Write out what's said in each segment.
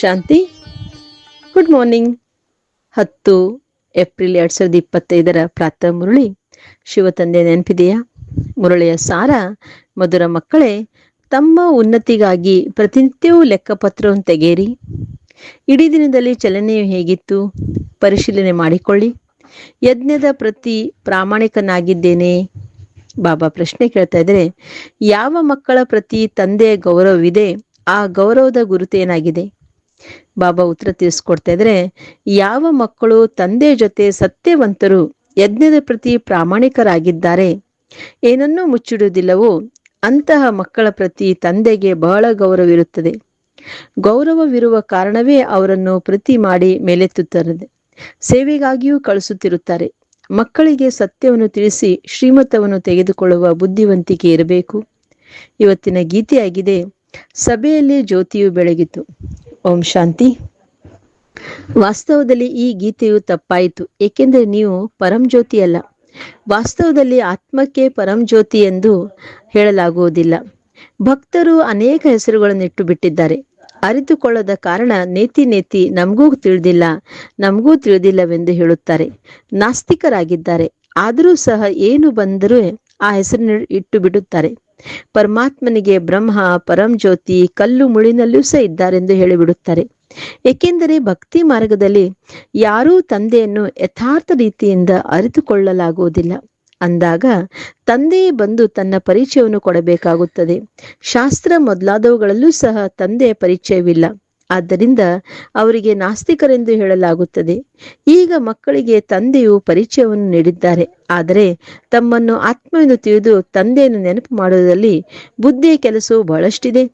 ಶಾಂತಿ. Good morning ಹತ್ತು April ಎರಡ್ ಸಾವಿರದ ಇಪ್ಪತ್ತೈದರ ಪ್ರಾತಃ ಮುರಳಿ. ಶಿವತಂದೆ ನೆನಪಿದೆಯಾ? ಮುರುಳಿಯ ಸಾರ, ಮಧುರ ಮಕ್ಕಳೇ, ತಮ್ಮ ಉನ್ನತಿಗಾಗಿ ಪ್ರತಿನಿತ್ಯವೂ ಲೆಕ್ಕಪತ್ರವನ್ನು ತೆಗೆಯಿರಿ. ಇಡೀ ದಿನದಲ್ಲಿ ಚಲನೆಯು ಹೇಗಿತ್ತು? ಪರಿಶೀಲನೆ ಮಾಡಿಕೊಳ್ಳಿ. ಯಜ್ಞದ ಪ್ರತಿ ಪ್ರಾಮಾಣಿಕನಾಗಿದ್ದೇನೆ. ಬಾಬಾ ಪ್ರಶ್ನೆ ಕೇಳ್ತಾ ಇದ್ರೆ ಯಾವ ಮಕ್ಕಳ ಪ್ರತಿ ತಂದೆಯ ಗೌರವವಿದೆ? ಆ ಗೌರವದ ಗುರುತೇನಾಗಿದೆ ಬಾಬಾ ಉತ್ತರ ತಿಳಿಸ್ಕೊಡ್ತಾ ಇದ್ರೆ, ಯಾವ ಮಕ್ಕಳು ತಂದೆ ಜೊತೆ ಸತ್ಯವಂತರು ಯಜ್ಞದ ಪ್ರತಿ ಪ್ರಾಮಾಣಿಕರಾಗಿದ್ದಾರೆ, ಏನನ್ನೂ ಮುಚ್ಚಿಡುವುದಿಲ್ಲವೋ, ಅಂತಹ ಮಕ್ಕಳ ಪ್ರತಿ ತಂದೆಗೆ ಬಹಳ ಗೌರವವಿರುತ್ತದೆ. ಗೌರವವಿರುವ ಕಾರಣವೇ ಅವರನ್ನು ಪ್ರತಿ ಮಾಡಿ ಮೇಲೆತ್ತುತ್ತಾರೆ ಸೇವೆಗಾಗಿಯೂ ಕಳಿಸುತ್ತಿರುತ್ತಾರೆ. ಮಕ್ಕಳಿಗೆ ಸತ್ಯವನ್ನು ತಿಳಿಸಿ ಶ್ರೀಮತವನ್ನು ತೆಗೆದುಕೊಳ್ಳುವ ಬುದ್ಧಿವಂತಿಕೆ ಇರಬೇಕು. ಇವತ್ತಿನ ಗೀತೆಯಾಗಿದೆ, ಸಭೆಯಲ್ಲಿ ಜ್ಯೋತಿಯು ಬೆಳಗಿತು. ಓಂ ಶಾಂತಿ. ವಾಸ್ತವದಲ್ಲಿ ಈ ಗೀತೆಯು ತಪ್ಪಾಯಿತು, ಏಕೆಂದರೆ ನೀವು ಪರಂ ಜ್ಯೋತಿ ಅಲ್ಲ. ವಾಸ್ತವದಲ್ಲಿ ಆತ್ಮಕ್ಕೆ ಪರಂಜ್ಯೋತಿ ಎಂದು ಹೇಳಲಾಗುವುದಿಲ್ಲ. ಭಕ್ತರು ಅನೇಕ ಹೆಸರುಗಳನ್ನು ಇಟ್ಟು ಬಿಟ್ಟಿದ್ದಾರೆ ಅರಿತುಕೊಳ್ಳದ ಕಾರಣ ನೇತಿ ನೇತಿ ನಮಗೂ ತಿಳಿದಿಲ್ಲ, ನಮಗೂ ತಿಳಿದಿಲ್ಲವೆಂದು ಹೇಳುತ್ತಾರೆ. ನಾಸ್ತಿಕರಾಗಿದ್ದಾರೆ, ಆದರೂ ಸಹ ಏನು ಬಂದರೂ ಆ ಹೆಸರನ್ನು ಇಟ್ಟು ಬಿಡುತ್ತಾರೆ ಪರಮಾತ್ಮನಿಗೆ ಬ್ರಹ್ಮ, ಪರಂ ಜ್ಯೋತಿ ಕಲ್ಲು ಮುಳಿನಲ್ಲೂ ಸಹ ಇದ್ದಾರೆಂದು ಹೇಳಿಬಿಡುತ್ತಾರೆ. ಏಕೆಂದರೆ ಭಕ್ತಿ ಮಾರ್ಗದಲ್ಲಿ ಯಾರೂ ತಂದೆಯನ್ನು ಯಥಾರ್ಥ ರೀತಿಯಿಂದ ಅರಿತುಕೊಳ್ಳಲಾಗುವುದಿಲ್ಲ. ಅಂದಾಗ ತಂದೆಯೇ ಬಂದು ತನ್ನ ಪರಿಚಯವನ್ನು ಕೊಡಬೇಕಾಗುತ್ತದೆ. ಶಾಸ್ತ್ರ ಮೊದಲಾದವುಗಳಲ್ಲೂ ಸಹ ತಂದೆಯ ಪರಿಚಯವಿಲ್ಲ. ಆದ್ದರಿಂದ ಅವರಿಗೆ ನಾಸ್ತಿಕರೆಂದು ಹೇಳಲಾಗುತ್ತದೆ. ಈಗ ಮಕ್ಕಳಿಗೆ ತಂದೆಯು ಪರಿಚಯವನ್ನು ನೀಡಿದ್ದಾರೆ. ಆದರೆ ತಮ್ಮನ್ನು ಆತ್ಮವೆಂದು ತಿಳಿದು ತಂದೆಯನ್ನು ನೆನಪು ಮಾಡುವುದರಲ್ಲಿ ಬುದ್ಧಿಯ ಕೆಲಸವು ಬಹಳಷ್ಟಿದೆ.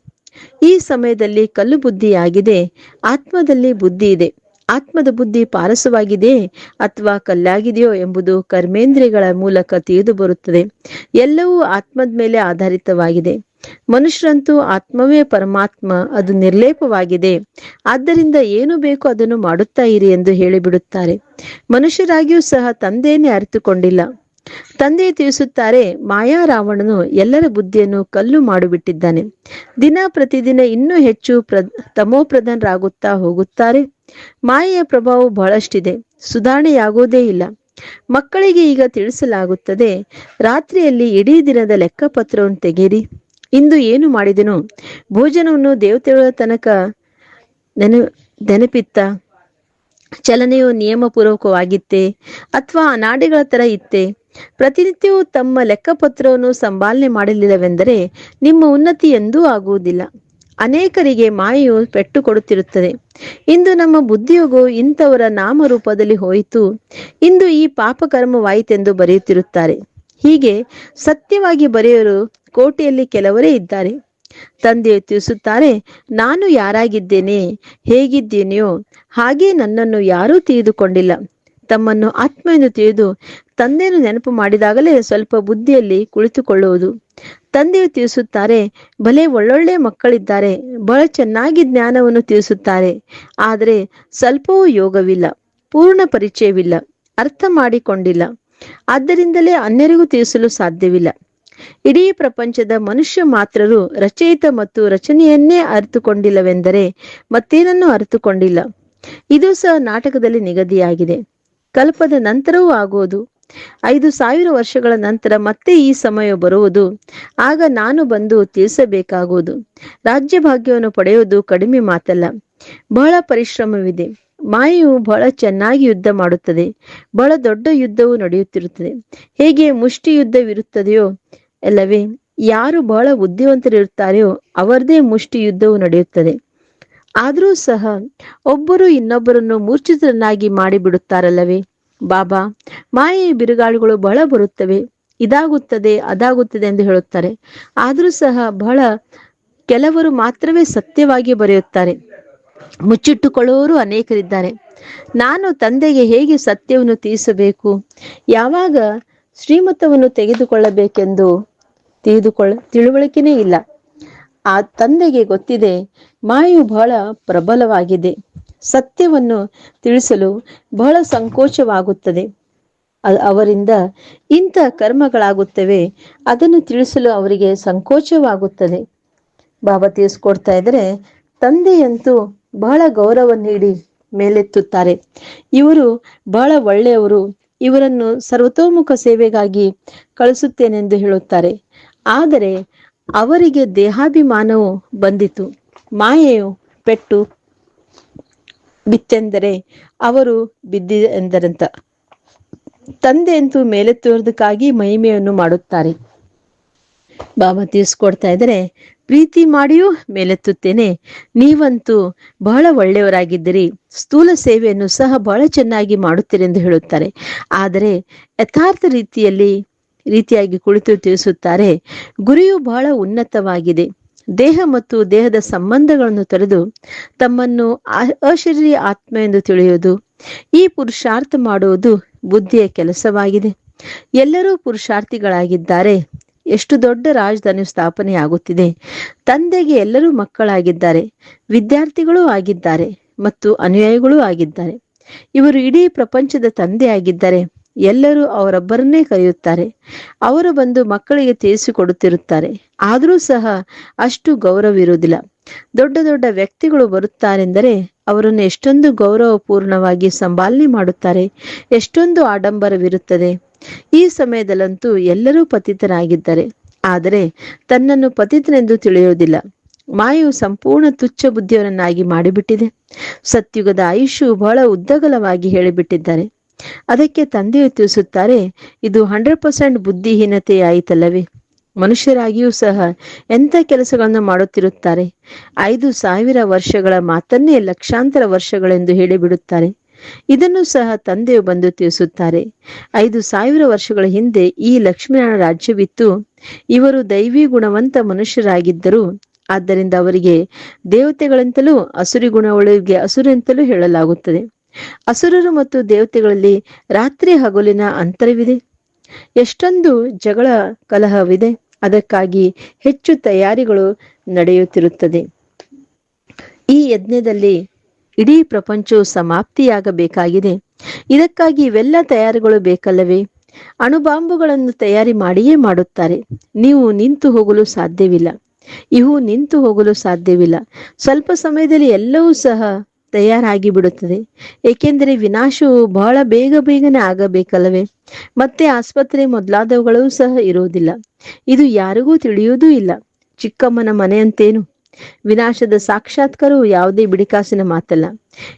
ಈ ಸಮಯದಲ್ಲಿ ಕಲ್ಲು ಬುದ್ಧಿಯಾಗಿದೆ ಆತ್ಮದಲ್ಲಿ ಬುದ್ಧಿ ಇದೆ. ಆತ್ಮದ ಬುದ್ಧಿ ಪಾರಸವಾಗಿದೆ ಅಥವಾ ಕಲ್ಲಾಗಿದೆಯೋ ಎಂಬುದು ಕರ್ಮೇಂದ್ರಿಯಗಳ ಮೂಲಕ ತಿಳಿದು ಬರುತ್ತದೆ. ಎಲ್ಲವೂ ಆತ್ಮದ ಮೇಲೆ ಆಧಾರಿತವಾಗಿದೆ. ಮನುಷ್ಯರಂತೂ ಆತ್ಮವೇ ಪರಮಾತ್ಮ, ಅದು ನಿರ್ಲೇಪವಾಗಿದೆ. ಆದ್ದರಿಂದ ಏನು ಬೇಕೋ ಅದನ್ನು ಮಾಡುತ್ತಾ ಇರಿ ಎಂದು ಹೇಳಿಬಿಡುತ್ತಾರೆ. ಮನುಷ್ಯರಾಗಿಯೂ ಸಹ ತಂದೆಯನ್ನೇ ಅರಿತುಕೊಂಡಿಲ್ಲ. ತಂದೆ ತಿಳಿಸುತ್ತಾರೆ, ಮಾಯಾ ರಾವಣನು ಎಲ್ಲರ ಬುದ್ಧಿಯನ್ನು ಕಲ್ಲು ಮಾಡಿಬಿಟ್ಟಿದ್ದಾನೆ. ದಿನ ಪ್ರತಿದಿನ ಇನ್ನೂ ಹೆಚ್ಚು ಪ್ರ, ತಮೋಪ್ರಧನರಾಗುತ್ತಾ ಹೋಗುತ್ತಾರೆ. ಮಾಯೆಯ ಪ್ರಭಾವ ಬಹಳಷ್ಟಿದೆ. ಸುಧಾರಣೆಯಾಗೋದೇ ಇಲ್ಲ. ಮಕ್ಕಳಿಗೆ ಈಗ ತಿಳಿಸಲಾಗುತ್ತದೆ, ರಾತ್ರಿಯಲ್ಲಿ ಇಡೀ ದಿನದ ಲೆಕ್ಕಪತ್ರವನ್ನು ತೆಗೆಯಿರಿ. ಇಂದು ಏನು ಮಾಡಿದೆನು? ಭೋಜನವನ್ನು ದೇವತೆಗಳ ತನಕ ನೆನ, ನೆನಪಿತ್ತ? ಚಲನೆಯು ನಿಯಮಪೂರ್ವಕವಾಗಿತ್ತೆ? ಅಥವಾ ಅನಾಡಿಗಳ ತರ ಇತ್ತೆ? ಪ್ರತಿನಿತ್ಯವೂ ತಮ್ಮ ಲೆಕ್ಕಪತ್ರವನ್ನು ಸಂಭಾಲನೆ ಮಾಡಲಿಲ್ಲವೆಂದರೆ ನಿಮ್ಮ ಉನ್ನತಿ ಎಂದೂ ಆಗುವುದಿಲ್ಲ. ಅನೇಕರಿಗೆ ಮಾಯೆಯು ಪೆಟ್ಟು ಕೊಡುತ್ತಿರುತ್ತದೆ ಇಂದು ನಮ್ಮ ಬುದ್ಧಿಯೋಗು ಇಂಥವರ ನಾಮರೂಪದಲ್ಲಿ ಹೋಯಿತು. ಇಂದು ಈ ಪಾಪಕರ್ಮವಾಯಿತೆಂದು ಬರೆಯುತ್ತಿರುತ್ತಾರೆ. ಹೀಗೆ ಸತ್ಯವಾಗಿ ಬರೆಯಲು ಕೋಟೆಯಲ್ಲಿ ಕೆಲವರೇ ಇದ್ದಾರೆ. ತಂದೆ ತಿಳಿಸುತ್ತಾರೆ, ನಾನು ಯಾರಾಗಿದ್ದೇನೆ? ಹೇಗಿದ್ದೇನೆಯೋ? ಹಾಗೆ ನನ್ನನ್ನು ಯಾರೂ ತಿಳಿದುಕೊಂಡಿಲ್ಲ. ತಮ್ಮನ್ನು ಆತ್ಮ ಎಂದು ತಿಳಿದು ತಂದೆಯನ್ನು ನೆನಪು ಮಾಡಿದಾಗಲೇ ಸ್ವಲ್ಪ ಬುದ್ಧಿಯಲ್ಲಿ ಕುಳಿತುಕೊಳ್ಳುವುದು. ತಂದೆಯು ತಿಳಿಸುತ್ತಾರೆ, ಭಲೆ ಒಳ್ಳೊಳ್ಳೆ ಮಕ್ಕಳಿದ್ದಾರೆ, ಬಹಳ ಚೆನ್ನಾಗಿ ಜ್ಞಾನವನ್ನು ತಿಳಿಸುತ್ತಾರೆ. ಆದರೆ ಸ್ವಲ್ಪವೂ ಯೋಗವಿಲ್ಲ, ಪೂರ್ಣ ಪರಿಚಯವಿಲ್ಲ, ಅರ್ಥ ಮಾಡಿಕೊಂಡಿಲ್ಲ. ಆದ್ದರಿಂದಲೇ ಅನ್ಯರಿಗೂ ತಿಳಿಸಲು ಸಾಧ್ಯವಿಲ್ಲ. ಇಡೀ ಪ್ರಪಂಚದ ಮನುಷ್ಯ ಮಾತ್ರರು ರಚಯಿತ ಮತ್ತು ರಚನೆಯನ್ನೇ ಅರಿತುಕೊಂಡಿಲ್ಲವೆಂದರೆ ಮತ್ತೇನನ್ನೂ ಅರಿತುಕೊಂಡಿಲ್ಲ. ಇದು ಸಹ ನಾಟಕದಲ್ಲಿ ನಿಗದಿಯಾಗಿದೆ. ಕಲ್ಪದ ನಂತರವೂ ಆಗುವುದು ಐದು ಸಾವಿರ ವರ್ಷಗಳ ನಂತರ ಮತ್ತೆ ಈ ಸಮಯ ಬರುವುದು. ಆಗ ನಾನು ಬಂದು ತಿಳಿಸಬೇಕಾಗುವುದು. ರಾಜ್ಯ ಭಾಗ್ಯವನ್ನು ಪಡೆಯುವುದು ಕಡಿಮೆ ಮಾತಲ್ಲ. ಬಹಳ ಪರಿಶ್ರಮವಿದೆ. ಮಾಯೆಯು ಬಹಳ ಚೆನ್ನಾಗಿ ಯುದ್ಧ ಮಾಡುತ್ತದೆ. ಬಹಳ ದೊಡ್ಡ ಯುದ್ಧವು ನಡೆಯುತ್ತಿರುತ್ತದೆ. ಹೇಗೆ ಮುಷ್ಟಿ ಯುದ್ಧವಿರುತ್ತದೆಯೋ ಅಲ್ಲವೇ ಯಾರು ಬಹಳ ಬುದ್ಧಿವಂತರಿರುತ್ತಾರೆಯೋ ಅವರದೇ ಮುಷ್ಟಿ ಯುದ್ಧವು ನಡೆಯುತ್ತದೆ. ಆದರೂ ಸಹ ಒಬ್ಬರು ಇನ್ನೊಬ್ಬರನ್ನು ಮೂರ್ಛಿತರನ್ನಾಗಿ ಮಾಡಿಬಿಡುತ್ತಾರಲ್ಲವೇ? ಬಾಬಾ ಮಾಯೆಯ ಬಿರುಗಾಳಿಗಳು ಬಹಳ ಬರುತ್ತವೆ. ಇದಾಗುತ್ತದೆ, ಅದಾಗುತ್ತದೆ ಎಂದು ಹೇಳುತ್ತಾರೆ. ಆದರೂ ಸಹ ಬಹಳ ಕೆಲವರು ಮಾತ್ರವೇ ಸತ್ಯವಾಗಿ ಬರೆಯುತ್ತಾರೆ. ಮುಚ್ಚಿಟ್ಟುಕೊಳ್ಳುವವರು ಅನೇಕರಿದ್ದಾರೆ. ನಾನು ತಂದೆಗೆ ಹೇಗೆ ಸತ್ಯವನ್ನು ತಿಳಿಸಬೇಕು ಯಾವಾಗ ಶ್ರೀಮತವನ್ನು ತೆಗೆದುಕೊಳ್ಳಬೇಕೆಂದು ತಿಳಿದುಕೊಳ್ಳ, ತಿಳುವಳಿಕೆನೇ ಇಲ್ಲ. ಆ ತಂದೆಗೆ ಗೊತ್ತಿದೆ ಮಾಯು ಬಹಳ ಪ್ರಬಲವಾಗಿದೆ. ಸತ್ಯವನ್ನು ತಿಳಿಸಲು ಬಹಳ ಸಂಕೋಚವಾಗುತ್ತದೆ. ಅವರಿಂದ ಇಂಥ ಕರ್ಮಗಳಾಗುತ್ತವೆ, ಅದನ್ನು ತಿಳಿಸಲು ಅವರಿಗೆ ಸಂಕೋಚವಾಗುತ್ತದೆ. ಬಾಬಾ ತಿಳಿಸ್ಕೊಡ್ತಾ ಇದ್ರೆ ತಂದೆಯಂತೂ ಬಹಳ ಗೌರವ ನೀಡಿ ಮೇಲೆತ್ತುತ್ತಾರೆ. ಇವರು ಬಹಳ ಒಳ್ಳೆಯವರು, ಇವರನ್ನು ಸರ್ವತೋಮುಖ ಸೇವೆಗಾಗಿ ಕಳಿಸುತ್ತೇನೆಂದು ಹೇಳುತ್ತಾರೆ. ಆದರೆ ಅವರಿಗೆ ದೇಹಾಭಿಮಾನವು ಬಂದಿತು, ಮಾಯೆಯು ಪೆಟ್ಟು ಬಿತ್ತೆಂದರೆ ಅವರು ಬಿದ್ದಿ ಎಂದರಂತ ತಂದೆಯಂತೂ ಮೇಲೆತ್ತುವುದಕ್ಕಾಗಿ ಮಹಿಮೆಯನ್ನು ಮಾಡುತ್ತಾರೆ. ಬಾಬಾ ತಿಳಿಸ್ಕೊಡ್ತಾ ಇದ್ದಾರೆ, ಪ್ರೀತಿ ಮಾಡಿಯೂ ಮೇಲೆತ್ತುತ್ತೇನೆ. ನೀವಂತೂ ಬಹಳ ಒಳ್ಳೆಯವರಾಗಿದ್ದೀರಿ. ಸ್ಥೂಲ ಸೇವೆಯನ್ನು ಸಹ ಬಹಳ ಚೆನ್ನಾಗಿ ಮಾಡುತ್ತೀರಿ ಎಂದು ಹೇಳುತ್ತಾರೆ. ಆದರೆ ಯಥಾರ್ಥ ರೀತಿಯಲ್ಲಿ, ರೀತಿಯಾಗಿ ಕುಳಿತು ತಿಳಿಸುತ್ತಾರೆ. ಗುರಿಯು ಬಹಳ ಉನ್ನತವಾಗಿದೆ. ದೇಹ ಮತ್ತು ದೇಹದ ಸಂಬಂಧಗಳನ್ನು ತೊರೆದು ತಮ್ಮನ್ನು ಅಶರೀರಿ ಆತ್ಮ ಎಂದು ತಿಳಿಯುವುದು. ಈ ಪುರುಷಾರ್ಥ ಮಾಡುವುದು ಬುದ್ಧಿಯ ಕೆಲಸವಾಗಿದೆ. ಎಲ್ಲರೂ ಪುರುಷಾರ್ಥಿಗಳಾಗಿದ್ದಾರೆ. ಎಷ್ಟು ದೊಡ್ಡ ರಾಜಧಾನಿ ಸ್ಥಾಪನೆಯಾಗುತ್ತಿದೆ. ತಂದೆಗೆ ಎಲ್ಲರೂ ಮಕ್ಕಳಾಗಿದ್ದಾರೆ. ವಿದ್ಯಾರ್ಥಿಗಳೂ ಆಗಿದ್ದಾರೆ ಮತ್ತು ಅನುಯಾಯಿಗಳೂ ಆಗಿದ್ದಾರೆ. ಇವರು ಇಡೀ ಪ್ರಪಂಚದ ತಂದೆಯಾಗಿದ್ದಾರೆ. ಎಲ್ಲರೂ ಅವರೊಬ್ಬರನ್ನೇ ಕರೆಯುತ್ತಾರೆ. ಅವರು ಬಂದು ಮಕ್ಕಳಿಗೆ ತಿಳಿಸಿಕೊಡುತ್ತಿರುತ್ತಾರೆ. ಆದರೂ ಸಹ ಅಷ್ಟು ಗೌರವವಿರುವುದಿಲ್ಲ. ದೊಡ್ಡ ದೊಡ್ಡ ವ್ಯಕ್ತಿಗಳು ಬರುತ್ತಾರೆಂದರೆ ಅವರನ್ನು ಎಷ್ಟೊಂದು ಗೌರವಪೂರ್ಣವಾಗಿ ಸಂಭಾಲನೆ ಮಾಡುತ್ತಾರೆ, ಎಷ್ಟೊಂದು ಆಡಂಬರವಿರುತ್ತದೆ. ಈ ಸಮಯದಲ್ಲಂತೂ ಎಲ್ಲರೂ ಪತಿತರಾಗಿದ್ದಾರೆ. ಆದರೆ ತನ್ನನ್ನು ಪತಿತನೆಂದು ತಿಳಿಯುವುದಿಲ್ಲ. ಮಾಯು ಸಂಪೂರ್ಣ ತುಚ್ಛ ಬುದ್ಧಿಯವರನ್ನಾಗಿ ಮಾಡಿಬಿಟ್ಟಿದೆ. ಸತ್ಯುಗದ ಆಯುಷು ಬಹಳ ಉದ್ದಗಲವಾಗಿ ಹೇಳಿಬಿಟ್ಟಿದ್ದಾರೆ. ಅದಕ್ಕೆ ತಂದೆಯು ತಿಳಿಸುತ್ತಾರೆ, ಇದು ಹಂಡ್ರೆಡ್ ಪರ್ಸೆಂಟ್ ಬುದ್ಧಿಹೀನತೆಯಾಯಿತಲ್ಲವೇ? ಮನುಷ್ಯರಾಗಿಯೂ ಸಹ ಎಂಥ ಕೆಲಸಗಳನ್ನು ಮಾಡುತ್ತಿರುತ್ತಾರೆ? ಐದು ಸಾವಿರ ವರ್ಷಗಳ ಮಾತನ್ನೇ ಲಕ್ಷಾಂತರ ವರ್ಷಗಳೆಂದು ಹೇಳಿಬಿಡುತ್ತಾರೆ. ಇದನ್ನು ಸಹ ತಂದೆಯು ಬಂದು ತಿಳಿಸುತ್ತಾರೆ. ಐದು ಸಾವಿರ ವರ್ಷಗಳ ಹಿಂದೆ ಈ ಲಕ್ಷ್ಮೀನಾರಾಯಣ ರಾಜ್ಯವಿತ್ತು. ಇವರು ದೈವಿ ಗುಣವಂತ ಮನುಷ್ಯರಾಗಿದ್ದರು. ಆದ್ದರಿಂದ ಅವರಿಗೆ ದೇವತೆಗಳಂತಲೂ ಅಸುರಿ ಗುಣಗಳಿಗೆ ಅಸುರೆಂತಲೂ ಹೇಳಲಾಗುತ್ತದೆ. ಅಸುರರು ಮತ್ತು ದೇವತೆಗಳಲ್ಲಿ ರಾತ್ರಿ ಹಗಲಿನ ಅಂತರವಿದೆ. ಎಷ್ಟೊಂದು ಜಗಳ ಕಲಹವಿದೆ. ಅದಕ್ಕಾಗಿ ಹೆಚ್ಚು ತಯಾರಿಗಳು ನಡೆಯುತ್ತಿರುತ್ತದೆ. ಈ ಯಜ್ಞದಲ್ಲಿ ಇಡೀ ಪ್ರಪಂಚವು ಸಮಾಪ್ತಿಯಾಗಬೇಕಾಗಿದೆ. ಇದಕ್ಕಾಗಿ ಇವೆಲ್ಲ ತಯಾರಿಗಳು ಬೇಕಲ್ಲವೇ? ಅಣುಬಾಂಬುಗಳನ್ನು ತಯಾರಿ ಮಾಡಿಯೇ ಮಾಡುತ್ತಾರೆ. ನೀವು ನಿಂತು ಹೋಗಲು ಸಾಧ್ಯವಿಲ್ಲ. ಇವು ನಿಂತು ಹೋಗಲು ಸಾಧ್ಯವಿಲ್ಲ. ಸ್ವಲ್ಪ ಸಮಯದಲ್ಲಿ ಎಲ್ಲವೂ ಸಹ ತಯಾರಾಗಿ ಬಿಡುತ್ತದೆ ಏಕೆಂದರೆ ವಿನಾಶವು ಬಹಳ ಬೇಗ ಬೇಗನೆ ಆಗಬೇಕಲ್ಲವೇ? ಮತ್ತೆ ಆಸ್ಪತ್ರೆ ಮೊದಲಾದವುಗಳು ಸಹ ಇರುವುದಿಲ್ಲ. ಇದು ಯಾರಿಗೂ ತಿಳಿಯುವುದೂ ಇಲ್ಲ. ಚಿಕ್ಕಮ್ಮನ ಮನೆಯಂತೇನು? ವಿನಾಶದ ಸಾಕ್ಷಾತ್ಕಾರವು ಯಾವುದೇ ಬಿಡಿಕಾಸಿನ ಮಾತಲ್ಲ.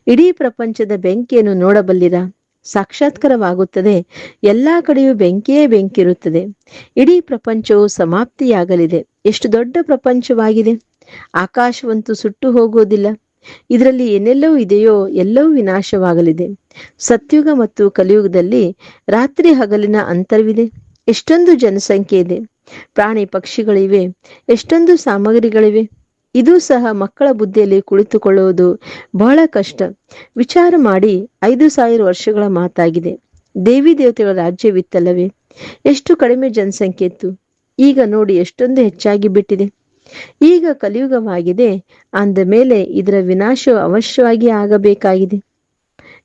ಇಡೀ ಪ್ರಪಂಚದ ಬೆಂಕಿಯನ್ನು ನೋಡಬಲ್ಲಿರ? ಸಾಕ್ಷಾತ್ಕಾರವಾಗುತ್ತದೆ. ಎಲ್ಲಾ ಕಡೆಯೂ ಬೆಂಕಿಯೇ ಬೆಂಕಿ ಇರುತ್ತದೆ ಇಡೀ ಪ್ರಪಂಚವು ಸಮಾಪ್ತಿಯಾಗಲಿದೆ. ಎಷ್ಟು ದೊಡ್ಡ ಪ್ರಪಂಚವಾಗಿದೆ. ಆಕಾಶವಂತೂ ಸುಟ್ಟು ಹೋಗುವುದಿಲ್ಲ. ಇದರಲ್ಲಿ ಏನೆಲ್ಲವೂ ಇದೆಯೋ ಎಲ್ಲವೂ ವಿನಾಶವಾಗಲಿದೆ. ಸತ್ಯುಗ ಮತ್ತು ಕಲಿಯುಗದಲ್ಲಿ ರಾತ್ರಿ ಹಗಲಿನ ಅಂತರವಿದೆ. ಎಷ್ಟೊಂದು ಜನಸಂಖ್ಯೆ ಇದೆ. ಪ್ರಾಣಿ ಪಕ್ಷಿಗಳಿವೆ. ಎಷ್ಟೊಂದು ಸಾಮಗ್ರಿಗಳಿವೆ. ಇದು ಸಹ ಮಕ್ಕಳ ಬುದ್ಧಿಯಲ್ಲಿ ಕುಳಿತುಕೊಳ್ಳುವುದು ಬಹಳ ಕಷ್ಟ. ವಿಚಾರ ಮಾಡಿ ಐದು ಸಾವಿರ ವರ್ಷಗಳ ಮಾತಾಗಿದೆ. ದೇವಿ ದೇವತೆಗಳ ರಾಜ್ಯವಿತ್ತಲ್ಲವೇ? ಎಷ್ಟು ಕಡಿಮೆ ಜನಸಂಖ್ಯೆ ಇತ್ತು. ಈಗ ನೋಡಿ ಎಷ್ಟೊಂದು ಹೆಚ್ಚಾಗಿ ಬಿಟ್ಟಿದೆ. ಈಗ ಕಲಿಯುಗವಾಗಿದೆ. ಅಂದ ಮೇಲೆ ಇದರ ವಿನಾಶ ಅವಶ್ಯವಾಗಿ ಆಗಬೇಕಾಗಿದೆ.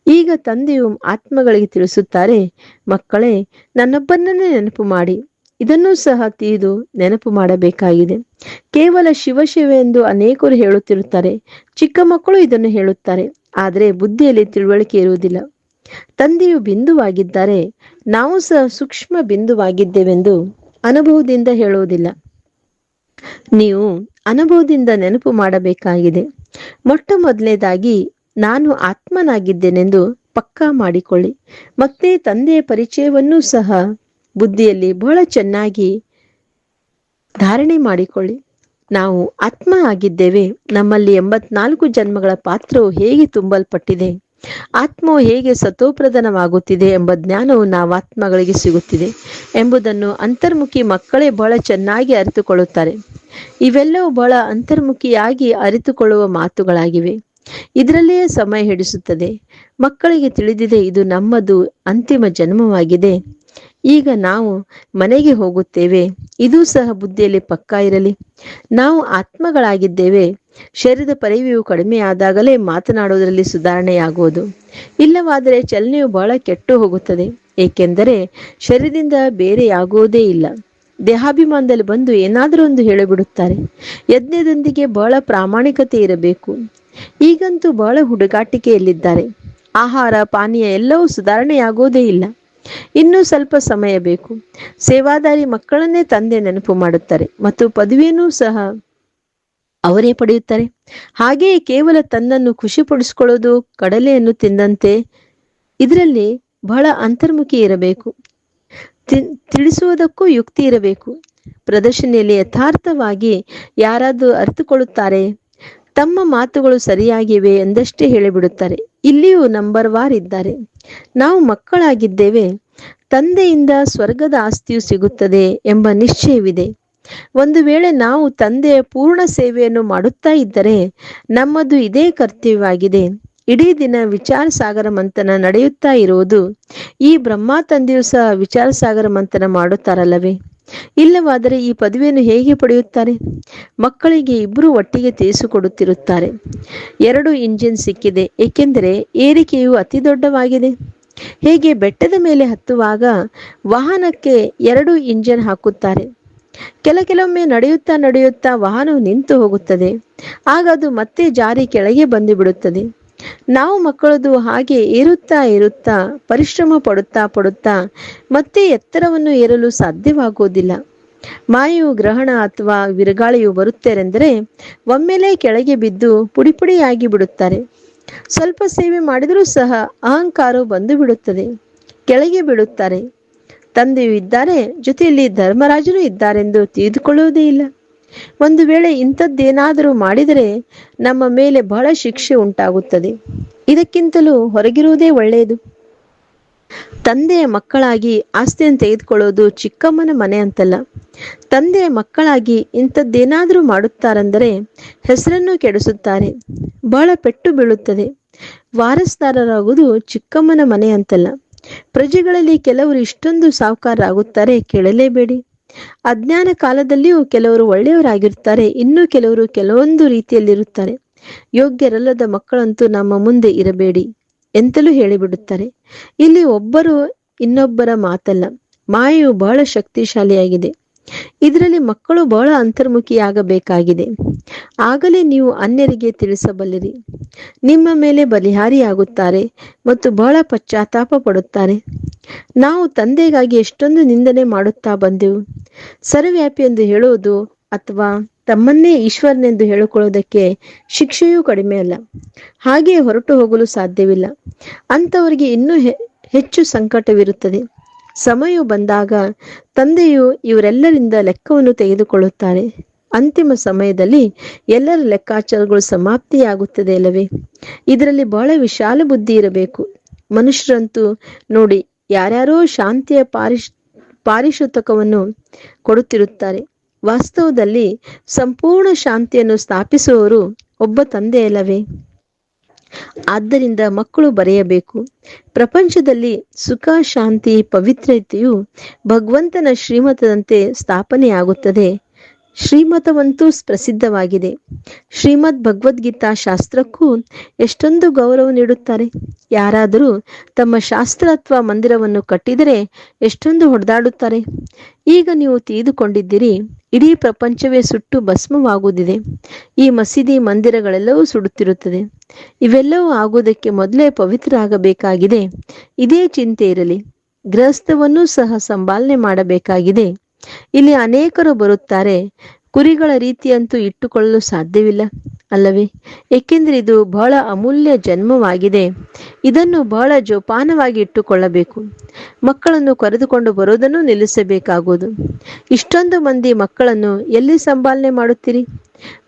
ಈಗ ತಂದೆಯು ಆತ್ಮಗಳಿಗೆ ತಿಳಿಸುತ್ತಾರೆ, ಮಕ್ಕಳೇ, ನನ್ನೊಬ್ಬನನ್ನೇ ನೆನಪು ಮಾಡಿ. ಇದನ್ನು ಸಹ ತೀದು ನೆನಪು ಮಾಡಬೇಕಾಗಿದೆ. ಕೇವಲ ಶಿವಶಿವ ಎಂದು ಅನೇಕರು ಹೇಳುತ್ತಿರುತ್ತಾರೆ, ಚಿಕ್ಕ ಮಕ್ಕಳು ಇದನ್ನು ಹೇಳುತ್ತಾರೆ, ಆದರೆ ಬುದ್ಧಿಯಲ್ಲಿ ತಿಳುವಳಿಕೆ ಇರುವುದಿಲ್ಲ. ತಂದೆಯು ಬಿಂದುವಾಗಿದ್ದಾರೆ, ನಾವು ಸಹ ಸೂಕ್ಷ್ಮ ಬಿಂದುವಾಗಿದ್ದೇವೆಂದು ಅನುಭವದಿಂದ ಹೇಳುವುದಿಲ್ಲ. ನೀವು ಅನುಭವದಿಂದ ನೆನಪು ಮಾಡಬೇಕಾಗಿದೆ. ಮೊಟ್ಟ ಮೊದಲನೇದಾಗಿ ನಾನು ಆತ್ಮನಾಗಿದ್ದೇನೆಂದು ಪಕ್ಕಾ ಮಾಡಿಕೊಳ್ಳಿ. ಮತ್ತೆ ತಂದೆಯ ಪರಿಚಯವನ್ನೂ ಸಹ ಬುದ್ಧಿಯಲ್ಲಿ ಬಹಳ ಚೆನ್ನಾಗಿ ಧಾರಣೆ ಮಾಡಿಕೊಳ್ಳಿ. ನಾವು ಆತ್ಮ ಆಗಿದ್ದೇವೆ. ನಮ್ಮಲ್ಲಿ ಎಂಬತ್ನಾಲ್ಕು ಜನ್ಮಗಳ ಪಾತ್ರವು ಹೇಗೆ ತುಂಬಲ್ಪಟ್ಟಿದೆ? ಆತ್ಮವು ಹೇಗೆ ಸತೋಪ್ರಧಾನವಾಗುತ್ತಿದೆ ಎಂಬ ಜ್ಞಾನವು ನಾವು ಆತ್ಮಗಳಿಗೆ ಸಿಗುತ್ತಿದೆ ಎಂಬುದನ್ನು ಅಂತರ್ಮುಖಿ ಮಕ್ಕಳೇ ಬಹಳ ಚೆನ್ನಾಗಿ ಅರಿತುಕೊಳ್ಳುತ್ತಾರೆ. ಇವೆಲ್ಲವೂ ಬಹಳ ಅಂತರ್ಮುಖಿಯಾಗಿ ಅರಿತುಕೊಳ್ಳುವ ಮಾತುಗಳಾಗಿವೆ. ಇದರಲ್ಲಿಯೇ ಸಮಯ ಹಿಡಿಸುತ್ತದೆ. ಮಕ್ಕಳಿಗೆ ತಿಳಿದಿದೆ, ಇದು ನಮ್ಮದು ಅಂತಿಮ ಜನ್ಮವಾಗಿದೆ. ಈಗ ನಾವು ಮನೆಗೆ ಹೋಗುತ್ತೇವೆ. ಇದು ಸಹ ಬುದ್ಧಿಯಲ್ಲಿ ಪಕ್ಕಾ ಇರಲಿ. ನಾವು ಆತ್ಮಗಳಾಗಿದ್ದೇವೆ. ಶರೀರದ ಪರಿವೆಯು ಕಡಿಮೆಯಾದಾಗಲೇ ಮಾತನಾಡುವುದರಲ್ಲಿ ಸುಧಾರಣೆಯಾಗುವುದು. ಇಲ್ಲವಾದರೆ ಚಲನೆಯು ಬಹಳ ಕೆಟ್ಟು ಹೋಗುತ್ತದೆ. ಏಕೆಂದರೆ ಶರೀರದಿಂದ ಬೇರೆಯಾಗುವುದೇ ಇಲ್ಲ. ದೇಹಾಭಿಮಾನದಲ್ಲಿ ಬಂದು ಏನಾದರೂ ಒಂದು ಹೇಳಿಬಿಡುತ್ತಾರೆ. ಯಜ್ಞದೊಂದಿಗೆ ಬಹಳ ಪ್ರಾಮಾಣಿಕತೆ ಇರಬೇಕು. ಈಗಂತೂ ಬಹಳ ಹುಡುಗಾಟಿಕೆಯಲ್ಲಿದ್ದಾರೆ. ಆಹಾರ, ಪಾನೀಯ ಎಲ್ಲವೂ ಸುಧಾರಣೆಯಾಗುವುದೇ ಇಲ್ಲ. ಇನ್ನೂ ಸ್ವಲ್ಪ ಸಮಯ ಬೇಕು. ಸೇವಾದಾರಿ ಮಕ್ಕಳನ್ನೇ ತಂದೆ ನೆನಪು ಮಾಡುತ್ತಾರೆ ಮತ್ತು ಪದವಿಯನ್ನು ಸಹ ಅವರೇ ಪಡೆಯುತ್ತಾರೆ. ಹಾಗೆಯೇ ಕೇವಲ ತನ್ನನ್ನು ಖುಷಿಪಡಿಸಿಕೊಳ್ಳೋದು, ಕಡಲೆಯನ್ನು ತಿಂದಂತೆ ಇದರಲ್ಲಿ ಬಹಳ ಅಂತರ್ಮುಖಿ ಇರಬೇಕು. ತಿಳಿಸುವುದಕ್ಕೂ ಯುಕ್ತಿ ಇರಬೇಕು. ಪ್ರದರ್ಶನೆಯಲ್ಲಿ ಯಥಾರ್ಥವಾಗಿ ಯಾರಾದರೂ ಅರಿತುಕೊಳ್ಳುತ್ತಾರೆ, ತಮ್ಮ ಮಾತುಗಳು ಸರಿಯಾಗಿವೆ ಎಂದಷ್ಟೇ ಹೇಳಿಬಿಡುತ್ತಾರೆ. ಇಲ್ಲಿಯೂ ನಂಬರ್ ವಾರ್ ಇದ್ದಾರೆ. ನಾವು ಮಕ್ಕಳಾಗಿದ್ದೇವೆ, ತಂದೆಯಿಂದ ಸ್ವರ್ಗದ ಆಸ್ತಿಯು ಸಿಗುತ್ತದೆ ಎಂಬ ನಿಶ್ಚಯವಿದೆ. ಒಂದು ವೇಳೆ ನಾವು ತಂದೆಯ ಪೂರ್ಣ ಸೇವೆಯನ್ನು ಮಾಡುತ್ತಾ ಇದ್ದರೆ ನಮ್ಮದು ಇದೇ ಕರ್ತವ್ಯವಾಗಿದೆ. ಇಡೀ ದಿನ ವಿಚಾರ ಸಾಗರ ಮಂಥನ ನಡೆಯುತ್ತಾ ಇರುವುದು, ಈ ಬ್ರಹ್ಮ ತಂದೆಯು ಸಹ ವಿಚಾರ ಸಾಗರ ಮಂಥನ ಮಾಡುತ್ತಾರಲ್ಲವೇ? ಇಲ್ಲವಾದರೆ ಈ ಪದವಿಯನ್ನು ಹೇಗೆ ಪಡೆಯುತ್ತಾರೆ? ಮಕ್ಕಳಿಗೆ ಇಬ್ಬರು ಒಟ್ಟಿಗೆ ತಿಳಿಸಿಕೊಡುತ್ತಿರುತ್ತಾರೆ. ಎರಡು ಇಂಜಿನ್ ಸಿಕ್ಕಿದೆ, ಏಕೆಂದರೆ ಏರಿಕೆಯು ಅತಿ ದೊಡ್ಡವಾಗಿದೆ. ಹೇಗೆ ಬೆಟ್ಟದ ಮೇಲೆ ಹತ್ತುವಾಗ ವಾಹನಕ್ಕೆ ಎರಡು ಇಂಜಿನ್ ಹಾಕುತ್ತಾರೆ. ಕೆಲ ಕೆಲವೊಮ್ಮೆ ನಡೆಯುತ್ತಾ ನಡೆಯುತ್ತಾ ವಾಹನವು ನಿಂತು ಹೋಗುತ್ತದೆ. ಆಗ ಅದು ಮತ್ತೆ ಜಾರಿ ಕೆಳಗೆ ಬಂದು ಬಿಡುತ್ತದೆ. ನಾವು ಮಕ್ಕಳದು ಹಾಗೆ ಏರುತ್ತಾ ಏರುತ್ತಾ, ಪರಿಶ್ರಮ ಪಡುತ್ತಾ ಪಡುತ್ತಾ ಮತ್ತೆ ಎತ್ತರವನ್ನು ಏರಲು ಸಾಧ್ಯವಾಗುವುದಿಲ್ಲ ಮಾಯು ಗ್ರಹಣ ಅಥವಾ ಬಿರುಗಾಳಿಯು ಬರುತ್ತೆರೆಂದರೆ ಒಮ್ಮೆಲೆ ಕೆಳಗೆ ಬಿದ್ದು ಪುಡಿಪುಡಿಯಾಗಿ ಬಿಡುತ್ತಾರೆ. ಸ್ವಲ್ಪ ಸೇವೆ ಮಾಡಿದರೂ ಸಹ ಅಹಂಕಾರ ಬಂದು ಬಿಡುತ್ತದೆ. ಕೆಳಗೆ ಬಿಡುತ್ತಾರೆ ತಂದೆಯು ಇದ್ದಾರೆ, ಜೊತೆಯಲ್ಲಿ ಧರ್ಮರಾಜನು ಇದ್ದಾರೆಂದು ತಿಳಿದುಕೊಳ್ಳುವುದೇ ಇಲ್ಲ. ಒಂದು ವೇಳೆ ಇಂಥದ್ದೇನಾದರೂ ಮಾಡಿದರೆ ನಮ್ಮ ಮೇಲೆ ಬಹಳ ಶಿಕ್ಷೆ ಉಂಟಾಗುತ್ತದೆ. ಇದಕ್ಕಿಂತಲೂ ಹೊರಗಿರುವುದೇ ಒಳ್ಳೆಯದು. ತಂದೆಯ ಮಕ್ಕಳಾಗಿ ಆಸ್ತಿಯನ್ನು ತೆಗೆದುಕೊಳ್ಳೋದು ಚಿಕ್ಕಮ್ಮನ ಮನೆ ಅಂತಲ್ಲ. ತಂದೆಯ ಮಕ್ಕಳಾಗಿ ಇಂಥದ್ದೇನಾದರೂ ಮಾಡುತ್ತಾರೆಂದರೆ ಹೆಸರನ್ನು ಕೆಡಿಸುತ್ತಾರೆ. ಬಹಳ ಪೆಟ್ಟು ಬೀಳುತ್ತದೆ. ವಾರಸ್ದಾರರಾಗುವುದು ಚಿಕ್ಕಮ್ಮನ ಮನೆ ಅಂತಲ್ಲ. ಪ್ರಜೆಗಳಲ್ಲಿ ಕೆಲವರು ಇಷ್ಟೊಂದು ಸಾಹುಕಾರರಾಗುತ್ತಾರೆ ಕೇಳಲೇಬೇಡಿ. ಅಜ್ಞಾನ ಕಾಲದಲ್ಲಿಯೂ ಕೆಲವರು ಒಳ್ಳೆಯವರಾಗಿರುತ್ತಾರೆ. ಇನ್ನು ಕೆಲವರು ಕೆಲವೊಂದು ರೀತಿಯಲ್ಲಿರುತ್ತಾರೆ. ಯೋಗ್ಯರಲ್ಲದ ಮಕ್ಕಳಂತೂ ನಮ್ಮ ಮುಂದೆ ಇರಬೇಡಿ ಎಂತಲೂ ಹೇಳಿಬಿಡುತ್ತಾರೆ. ಇಲ್ಲಿ ಒಬ್ಬರು ಇನ್ನೊಬ್ಬರ ಮಾತಲ್ಲ. ಮಾಯೆಯು ಬಹಳ ಶಕ್ತಿಶಾಲಿಯಾಗಿದೆ. ಇದರಲ್ಲಿ ಮಕ್ಕಳು ಬಹಳ ಅಂತರ್ಮುಖಿಯಾಗಬೇಕಾಗಿದೆ. ಆಗಲೇ ನೀವು ಅನ್ಯರಿಗೆ ತಿಳಿಸಬಲ್ಲಿರಿ. ನಿಮ್ಮ ಮೇಲೆ ಬಲಿಹಾರಿಯಾಗುತ್ತಾರೆ ಮತ್ತು ಬಹಳ ಪಶ್ಚಾತ್ತಾಪ ಪಡುತ್ತಾರೆ. ನಾವು ತಂದೆಗಾಗಿ ಎಷ್ಟೊಂದು ನಿಂದನೆ ಮಾಡುತ್ತಾ ಬಂದೆವು. ಸರ್ವ್ಯಾಪಿ ಎಂದು ಹೇಳುವುದು ಅಥವಾ ತಮ್ಮನ್ನೇ ಈಶ್ವರನೆಂದು ಹೇಳಿಕೊಳ್ಳುವುದಕ್ಕೆ ಶಿಕ್ಷೆಯೂ ಕಡಿಮೆ ಅಲ್ಲ. ಹಾಗೆ ಹೊರಟು ಹೋಗಲು ಸಾಧ್ಯವಿಲ್ಲ. ಅಂಥವರಿಗೆ ಇನ್ನೂ ಹೆಚ್ಚು ಸಂಕಟವಿರುತ್ತದೆ. ಸಮಯ ಬಂದಾಗ ತಂದೆಯು ಇವರೆಲ್ಲರಿಂದ ಲೆಕ್ಕವನ್ನು ತೆಗೆದುಕೊಳ್ಳುತ್ತಾರೆ. ಅಂತಿಮ ಸಮಯದಲ್ಲಿ ಎಲ್ಲರ ಲೆಕ್ಕಾಚಾರಗಳು ಸಮಾಪ್ತಿಯಾಗುತ್ತದೆ ಅಲ್ಲವೇ? ಇದರಲ್ಲಿ ಬಹಳ ವಿಶಾಲ ಬುದ್ಧಿ ಇರಬೇಕು. ಮನುಷ್ಯರಂತೂ ನೋಡಿ, ಯಾರ್ಯಾರೋ ಶಾಂತಿಯ ಪಾರಿಶ್ ಪಾರಿಶುತಕವನ್ನು ಕೊಡುತ್ತಿರುತ್ತಾರೆ. ವಾಸ್ತವದಲ್ಲಿ ಸಂಪೂರ್ಣ ಶಾಂತಿಯನ್ನು ಸ್ಥಾಪಿಸುವವರು ಒಬ್ಬ ತಂದೆಯಲ್ಲವೇ ಆದ್ದರಿಂದ ಮಕ್ಕಳು ಬರೆಯಬೇಕು. ಪ್ರಪಂಚದಲ್ಲಿ ಸುಖ, ಶಾಂತಿ, ಪವಿತ್ರತೆಯು ಭಗವಂತನ ಶ್ರೀಮತದಂತೆ ಸ್ಥಾಪನೆಯಾಗುತ್ತದೆ. ಶ್ರೀಮತವಂತೂ ಪ್ರಸಿದ್ಧವಾಗಿದೆ. ಶ್ರೀಮದ್ ಭಗವದ್ಗೀತಾ ಶಾಸ್ತ್ರಕ್ಕೂ ಎಷ್ಟೊಂದು ಗೌರವ ನೀಡುತ್ತಾರೆ. ಯಾರಾದರೂ ತಮ್ಮ ಶಾಸ್ತ್ರ ಅಥವಾ ಮಂದಿರವನ್ನು ಕಟ್ಟಿದರೆ ಎಷ್ಟೊಂದು ಹೊಡೆದಾಡುತ್ತಾರೆ. ಈಗ ನೀವು ತಿಳಿದುಕೊಂಡಿದ್ದೀರಿ, ಇಡೀ ಪ್ರಪಂಚವೇ ಸುಟ್ಟು ಭಸ್ಮವಾಗುವುದಿದೆ. ಈ ಮಸೀದಿ ಮಂದಿರಗಳೆಲ್ಲವೂ ಸುಡುತ್ತಿರುತ್ತದೆ. ಇವೆಲ್ಲವೂ ಆಗುವುದಕ್ಕೆ ಮೊದಲೇ ಪವಿತ್ರ ಆಗಬೇಕಾಗಿದೆ ಇದೇ ಚಿಂತೆ ಇರಲಿ. ಗೃಹಸ್ಥವನ್ನೂ ಸಹ ಸಂಭಾಲನೆ ಮಾಡಬೇಕಾಗಿದೆ. ಇಲ್ಲಿ ಅನೇಕರು ಬರುತ್ತಾರೆ. ಕುರಿಗಳ ರೀತಿಯಂತೂ ಇಟ್ಟುಕೊಳ್ಳಲು ಸಾಧ್ಯವಿಲ್ಲ ಅಲ್ಲವೇ? ಏಕೆಂದರೆ ಇದು ಬಹಳ ಅಮೂಲ್ಯ ಜನ್ಮವಾಗಿದೆ. ಇದನ್ನು ಬಹಳ ಜೋಪಾನವಾಗಿ ಇಟ್ಟುಕೊಳ್ಳಬೇಕು. ಮಕ್ಕಳನ್ನು ಕರೆದುಕೊಂಡು ಬರೋದನ್ನು ನಿಲ್ಲಿಸಬೇಕಾಗುವುದು. ಇಷ್ಟೊಂದು ಮಂದಿ ಮಕ್ಕಳನ್ನು ಎಲ್ಲಿ ಸಂಪಾಲನೆ ಮಾಡುತ್ತೀರಿ?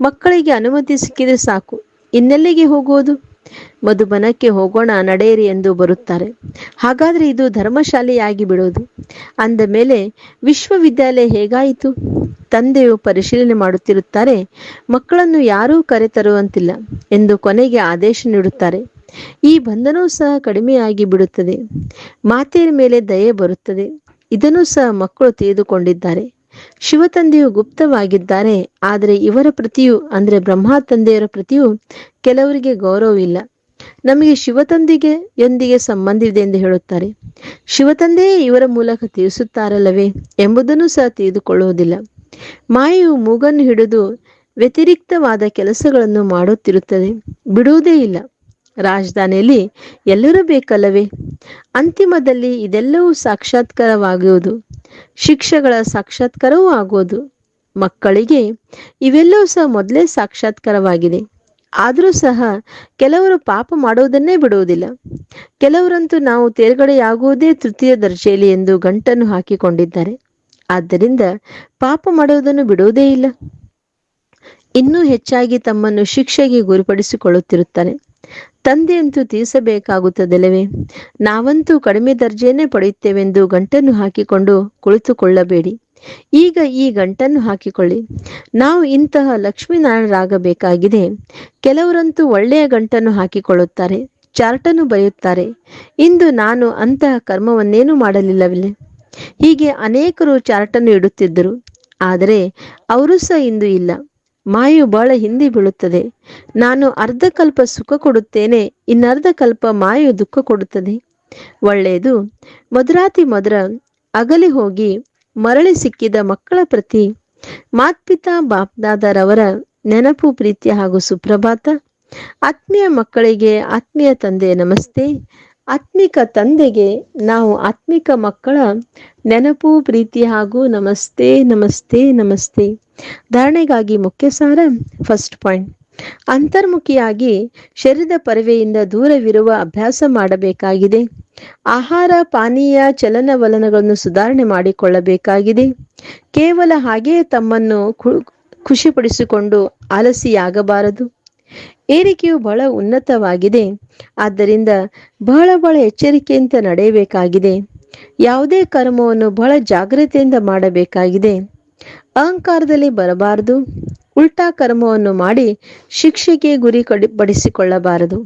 ಮಕ್ಕಳಿಗೆ ಅನುಮತಿ ಸಿಕ್ಕಿದರೆ ಸಾಕು. ಇನ್ನೆಲ್ಲಿಗೆ ಹೋಗುವುದು? ಮಧುಬನಕ್ಕೆ ಹೋಗೋಣ, ನಡೆಯಿರಿ ಎಂದು ಬರುತ್ತಾರೆ. ಹಾಗಾದ್ರೆ ಇದು ಧರ್ಮಶಾಲೆಯಾಗಿ ಬಿಡೋದು. ಅಂದ ಮೇಲೆ, ವಿಶ್ವವಿದ್ಯಾಲಯ ಹೇಗಾಯಿತು? ತಂದೆಯು ಪರಿಶೀಲನೆ ಮಾಡುತ್ತಿರುತ್ತಾರೆ, ಮಕ್ಕಳನ್ನು ಯಾರೂ ಕರೆತರುವಂತಿಲ್ಲ ಎಂದು ಕೊನೆಗೆ ಆದೇಶ ನೀಡುತ್ತಾರೆ. ಈ ಬಂಧನವೂ ಸಹ ಕಡಿಮೆಯಾಗಿ ಬಿಡುತ್ತದೆ. ಮಾತೆಯ ಮೇಲೆ ದಯೆ ಬರುತ್ತದೆ. ಇದನ್ನು ಸಹ ಮಕ್ಕಳು ತಿಳಿದುಕೊಂಡಿದ್ದಾರೆ. ಶಿವತಂದೆಯು ಗುಪ್ತವಾಗಿದ್ದಾರೆ, ಆದರೆ ಇವರ ಪ್ರತಿಯು, ಅಂದ್ರೆ ಬ್ರಹ್ಮ ತಂದೆಯರ ಪ್ರತಿಯು ಕೆಲವರಿಗೆ ಗೌರವವಿಲ್ಲ. ನಮಗೆ ಶಿವತಂದೆಗೆ ಯೊಂದಿಗೆ ಸಂಬಂಧವಿದೆ ಎಂದು ಹೇಳುತ್ತಾರೆ. ಶಿವತಂದೆಯೇ ಇವರ ಮೂಲಕ ತಿಳಿಸುತ್ತಾರಲ್ಲವೇ ಎಂಬುದನ್ನು ಸಹ ತಿಳಿದುಕೊಳ್ಳುವುದಿಲ್ಲ. ಮಾಯೆಯು ಮೂಗನ್ನು ಹಿಡಿದು ವ್ಯತಿರಿಕ್ತವಾದ ಕೆಲಸಗಳನ್ನು ಮಾಡುತ್ತಿರುತ್ತದೆ. ಬಿಡುವುದೇ ಇಲ್ಲ. ರಾಜಧಾನಿಯಲ್ಲಿ ಎಲ್ಲರೂ ಬೇಕಲ್ಲವೇ? ಅಂತಿಮದಲ್ಲಿ ಇದೆಲ್ಲವೂ ಸಾಕ್ಷಾತ್ಕಾರವಾಗುವುದು. ಶಿಕ್ಷೆಗಳ ಸಾಕ್ಷಾತ್ಕಾರವೂ ಆಗೋದು. ಮಕ್ಕಳಿಗೆ ಇವೆಲ್ಲವೂ ಸಹ ಮೊದಲೇ ಸಾಕ್ಷಾತ್ಕಾರವಾಗಿದೆ. ಆದರೂ ಸಹ ಕೆಲವರು ಪಾಪ ಮಾಡುವುದನ್ನೇ ಬಿಡುವುದಿಲ್ಲ. ಕೆಲವರಂತೂ ನಾವು ತೇರ್ಗಡೆಯಾಗುವುದೇ ತೃತೀಯ ದರ್ಜೆಯಲ್ಲಿ ಎಂದು ಗಂಟನ್ನು ಹಾಕಿಕೊಂಡಿದ್ದಾರೆ. ಆದ್ದರಿಂದ ಪಾಪ ಮಾಡುವುದನ್ನು ಬಿಡುವುದೇ ಇಲ್ಲ. ಇನ್ನೂ ಹೆಚ್ಚಾಗಿ ತಮ್ಮನ್ನು ಶಿಕ್ಷೆಗೆ ಗುರಿಪಡಿಸಿಕೊಳ್ಳುತ್ತಿರುತ್ತಾರೆ. ತಂದೆಯಂತೂ ತೀರಿಸಬೇಕಾಗುತ್ತದಲ್ಲವೇ? ನಾವಂತೂ ಕಡಿಮೆ ದರ್ಜೆಯನ್ನೇ ಪಡೆಯುತ್ತೇವೆಂದು ಗಂಟನ್ನು ಹಾಕಿಕೊಂಡು ಕುಳಿತುಕೊಳ್ಳಬೇಡಿ. ಈಗ ಈ ಗಂಟನ್ನು ಹಾಕಿಕೊಳ್ಳಿ. ನಾವು ಇಂತಹ ಲಕ್ಷ್ಮೀನಾರಾಯಣರಾಗಬೇಕಾಗಿದೆ. ಕೆಲವರಂತೂ ಒಳ್ಳೆಯ ಗಂಟನ್ನು ಹಾಕಿಕೊಳ್ಳುತ್ತಾರೆ, ಚಾರ್ಟನ್ನು ಬರೆಯುತ್ತಾರೆ. ಇಂದು ನಾನು ಅಂತಹ ಕರ್ಮವನ್ನೇನು ಮಾಡಲಿಲ್ಲವಿಲ್ಲ ಹೀಗೆ ಅನೇಕರು ಚಾರ್ಟನ್ನು ಇಡುತ್ತಿದ್ದರು. ಆದರೆ ಅವರು ಸಹ ಇಂದು ಇಲ್ಲ. ಮಾಯು ಬಹಳ ಹಿಂದೆ ಬೀಳುತ್ತದೆ. ನಾನು ಅರ್ಧ ಕಲ್ಪ ಸುಖ ಕೊಡುತ್ತೇನೆ ಇನ್ನರ್ಧ ಕಲ್ಪ ಮಾಯು ದುಃಖ ಕೊಡುತ್ತದೆ. ಒಳ್ಳೆಯದು. ಮಧುರಾತಿ ಮಧುರ ಅಗಲಿ ಹೋಗಿ ಮರಳಿ ಸಿಕ್ಕಿದ ಮಕ್ಕಳ ಪ್ರತಿ ಮಾತ್ಪಿತಾ ಬಾಪ್ದಾದರವರ ನೆನಪು, ಪ್ರೀತಿ ಹಾಗೂ ಸುಪ್ರಭಾತ. ಆತ್ಮೀಯ ಮಕ್ಕಳಿಗೆ ಆತ್ಮೀಯ ತಂದೆ ನಮಸ್ತೆ. ಆತ್ಮಿಕ ತಂದೆಗೆ ನಾವು ಆತ್ಮಿಕ ಮಕ್ಕಳ ನೆನಪು, ಪ್ರೀತಿ ಹಾಗೂ ನಮಸ್ತೆ ನಮಸ್ತೆ ನಮಸ್ತೆ. ಧಾರಣೆಗಾಗಿ ಮುಖ್ಯ ಸಾರ ಫಸ್ಟ್ ಪಾಯಿಂಟ್ ಅಂತರ್ಮುಖಿಯಾಗಿ ಶರೀರದ ಪರವೆಯಿಂದ ದೂರವಿರುವ ಅಭ್ಯಾಸ ಮಾಡಬೇಕಾಗಿದೆ. ಆಹಾರ, ಪಾನೀಯ, ಚಲನವಲನಗಳನ್ನು ಸುಧಾರಣೆ ಮಾಡಿಕೊಳ್ಳಬೇಕಾಗಿದೆ. ಕೇವಲ ಹಾಗೆಯೇ ತಮ್ಮನ್ನು ಖುಷಿಪಡಿಸಿಕೊಂಡು ಆಲಸಿಯಾಗಬಾರದು. ಏರಿಕೆಯು ಬಹಳ ಉನ್ನತವಾಗಿದೆ. ಆದ್ದರಿಂದ ಬಹಳ ಬಹಳ ಎಚ್ಚರಿಕೆಯಿಂದ ನಡೆಯಬೇಕಾಗಿದೆ. ಯಾವುದೇ ಕರ್ಮವನ್ನು ಬಹಳ ಜಾಗ್ರತೆಯಿಂದ ಮಾಡಬೇಕಾಗಿದೆ. ಅಹಂಕಾರದಲ್ಲಿ ಬರಬಾರದು. ಉಲ್ಟಾ ಕರ್ಮವನ್ನು ಮಾಡಿ ಶಿಕ್ಷೆಗೆ ಗುರಿ ಪಡಿಸಿಕೊಳ್ಳಬಾರದು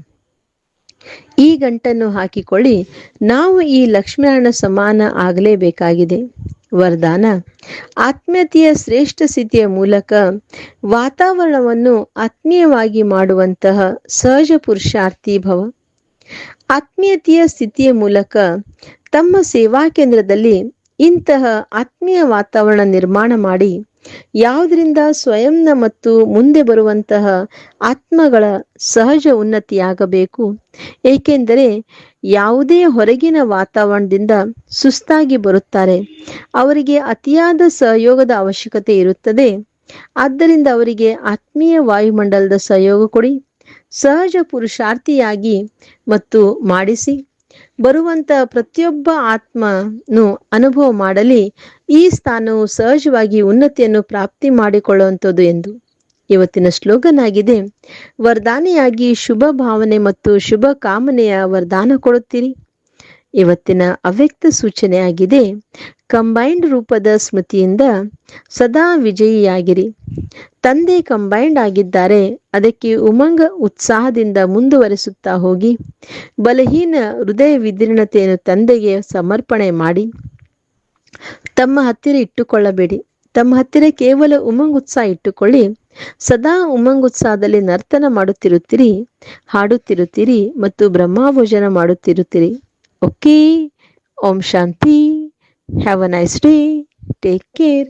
ಈ ಗಂಟನ್ನು ಹಾಕಿಕೊಳ್ಳಿ. ನಾವು ಈ ಲಕ್ಷ್ಮೀನಾರಾಯಣ ಸಮಾನ ಆಗಲೇಬೇಕಾಗಿದೆ. ವರದಾನ. ಆತ್ಮೀಯತೆಯ ಶ್ರೇಷ್ಠ ಸ್ಥಿತಿಯ ಮೂಲಕ ವಾತಾವರಣವನ್ನು ಆತ್ಮೀಯವಾಗಿ ಮಾಡುವಂತಹ ಸಹಜ ಪುರುಷಾರ್ಥಿ ಭವ. ಆತ್ಮೀಯತೆಯ ಸ್ಥಿತಿಯ ಮೂಲಕ ತಮ್ಮ ಸೇವಾ ಕೇಂದ್ರದಲ್ಲಿ ಇಂತಹ ಆತ್ಮೀಯ ವಾತಾವರಣ ನಿರ್ಮಾಣ ಮಾಡಿ ಯಾವುದರಿಂದ ಸ್ವಯಂನ ಮತ್ತು ಮುಂದೆ ಬರುವಂತಹ ಆತ್ಮಗಳ ಸಹಜ ಉನ್ನತಿಯಾಗಬೇಕು. ಏಕೆಂದರೆ ಯಾವುದೇ ಹೊರಗಿನ ವಾತಾವರಣದಿಂದ ಸುಸ್ತಾಗಿ ಬರುತ್ತಾರೆ. ಅವರಿಗೆ ಅತಿಯಾದ ಸಹಯೋಗದ ಅವಶ್ಯಕತೆ ಇರುತ್ತದೆ. ಆದ್ದರಿಂದ ಅವರಿಗೆ ಆತ್ಮೀಯ ವಾಯುಮಂಡಲದ ಸಹಯೋಗ ಕೊಡಿ. ಸಹಜ ಪುರುಷಾರ್ಥಿಯಾಗಿ ಮತ್ತು ಮಾಡಿಸಿ. ಬರುವಂತ ಪ್ರತಿಯೊಬ್ಬ ಆತ್ಮನು ಅನುಭವ ಮಾಡಲಿ. ಈ ಸ್ಥಾನವು ಸಹಜವಾಗಿ ಉನ್ನತಿಯನ್ನು ಪ್ರಾಪ್ತಿ ಮಾಡಿಕೊಳ್ಳುವಂಥದ್ದು ಎಂದು. ಇವತ್ತಿನ ಸ್ಲೋಗನ್ ಆಗಿದೆ ವರದಾನಿಯಾಗಿ ಶುಭ ಭಾವನೆ ಮತ್ತು ಶುಭ ಕಾಮನೆಯ ವರದಾನ ಕೊಡುತ್ತೀರಿ. ಇವತ್ತಿನ ಅವ್ಯಕ್ತ ಸೂಚನೆ ಆಗಿದೆ ಕಂಬೈನ್ಡ್ ರೂಪದ ಸ್ಮೃತಿಯಿಂದ ಸದಾ ವಿಜಯಿಯಾಗಿರಿ. ತಂದೆ ಕಂಬೈನ್ಡ್ ಆಗಿದ್ದಾರೆ, ಅದಕ್ಕೆ ಉಮಂಗ ಉತ್ಸಾಹದಿಂದ ಮುಂದುವರೆಸುತ್ತಾ ಹೋಗಿ. ಬಲಹೀನ ಹೃದಯ ವಿದೀರ್ಣತೆಯನ್ನು ತಂದೆಗೆ ಸಮರ್ಪಣೆ ಮಾಡಿ. ತಮ್ಮ ಹತ್ತಿರ ಇಟ್ಟುಕೊಳ್ಳಬೇಡಿ. ತಮ್ಮ ಹತ್ತಿರ ಕೇವಲ ಉಮಂಗುತ್ಸಾಹ ಇಟ್ಟುಕೊಳ್ಳಿ. ಸದಾ ಉಮಂಗುತ್ಸಾಹದಲ್ಲಿ ನರ್ತನ ಮಾಡುತ್ತಿರುತ್ತೀರಿ, ಹಾಡುತ್ತಿರುತ್ತೀರಿ ಮತ್ತು ಬ್ರಹ್ಮಾಭೋಜನ ಮಾಡುತ್ತಿರುತ್ತೀರಿ. Okay, Om Shanti, have a nice day, take care.